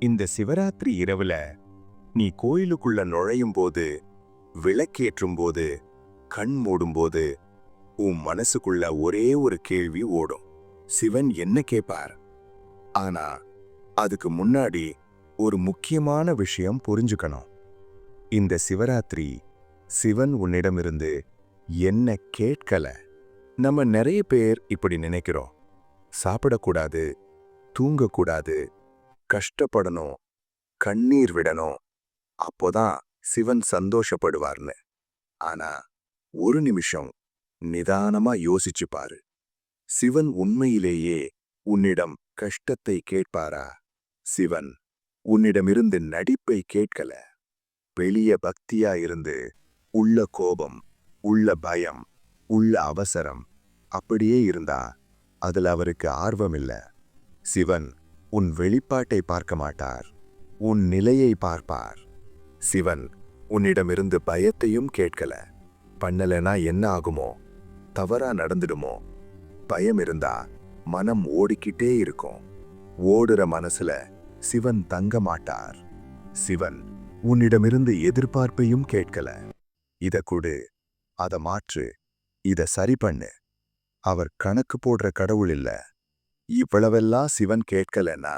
இந்த சிவராத்திரி இரவுல நீ கோயிலுக்குள்ள நுழையும் போது விளக்கேற்றும் போது கண் மூடும்போது உன் மனசுக்குள்ள ஒரே ஒரு கேள்வி ஓடும். சிவன் என்ன கேட்பார் ஆனா அதுக்கு முன்னாடி ஒரு முக்கியமான விஷயம் புரிஞ்சுக்கணும். இந்த சிவராத்திரி சிவன் உன்னிடமிருந்து என்ன கேட்கல? நம்ம நிறைய பேர் இப்படி நினைக்கிறோம். சாப்பிடக்கூடாது தூங்கக்கூடாது கஷ்டப்படணும் கண்ணீர் விடணும். அப்போதான் சிவன் சந்தோஷப்படுவார்னு. ஆனா ஒரு நிமிஷம் நிதானமா யோசிச்சு பாரு. சிவன் உண்மையிலேயே உன்னிடம் கஷ்டத்தை கேட்பாரா? சிவன் உன்னிடமிருந்து நடிப்பை கேட்கல. வெளிய பக்தியா இருந்து உள்ள கோபம் உள்ள பயம் உள்ள அவசரம் அப்படியே இருந்தா அதுல அவருக்கு ஆர்வம் இல்ல. சிவன் உன் வெளிப்பாட்டை பார்க்க மாட்டார். உன் நிலையை பார்ப்பார். சிவன் உன்னிடமிருந்து பயத்தையும் கேட்கல. பண்ணலனா என்ன ஆகுமோ? தவறா நடந்துடுமோ? பயம் இருந்தா மனம் ஓடிக்கிட்டே இருக்கும். ஓடுற மனசுல சிவன் தங்க மாட்டார். சிவன் உன்னிடமிருந்து எதிர்பார்ப்பையும் கேட்கல. இத கொடு அதை மாற்று இத சரி பண்ணு. அவர் கணக்கு போடுற கடவுள் இல்ல. இவ்வளவெல்லாம் சிவன் கேட்கலன்னா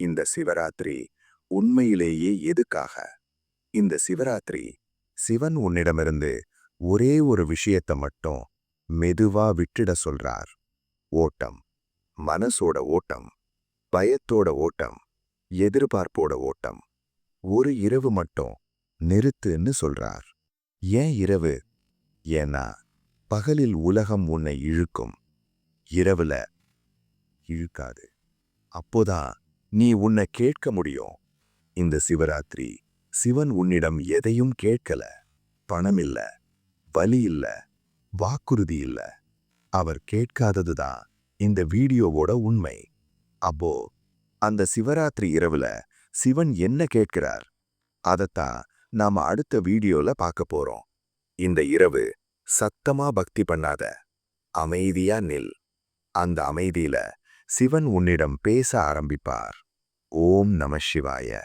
இந்த சிவராத்திரி உண்மையிலேயே எதுக்காக? இந்த சிவராத்திரி சிவன் உன்னிடமிருந்து ஒரே ஒரு விஷயத்தை மட்டும் மெதுவா விட்டுட சொல்றார். ஓட்டம். மனசோட ஓட்டம். பயத்தோட ஓட்டம். எதிர்பார்ப்போட ஓட்டம். ஒரு இரவு மட்டும் நிறுத்துன்னு சொல்றார். ஏன் இரவு? ஏன்னா பகலில் உலகம் உன்னை இழுக்கும். இரவுல இழுக்காது. அப்போதான் நீ உன்னை கேட்க முடியும். இந்த சிவராத்திரி சிவன் உன்னிடம் எதையும் கேட்கல. பணம் இல்ல. வலி இல்ல. வாக்குறுதி இல்ல. அவர் கேட்காததுதான் இந்த வீடியோவோட உண்மை. அப்போ அந்த சிவராத்திரி இரவுல சிவன் என்ன கேட்கிறார்? அதத்தான் நாம அடுத்த வீடியோல பார்க்க போறோம். இந்த இரவு சத்தமா பக்தி பண்ணாத. அமைதியா நில். அந்த அமைதியில சிவன் உன்னிடம் பேச ஆரம்பிப்பார். ஓம் நம சிவாய.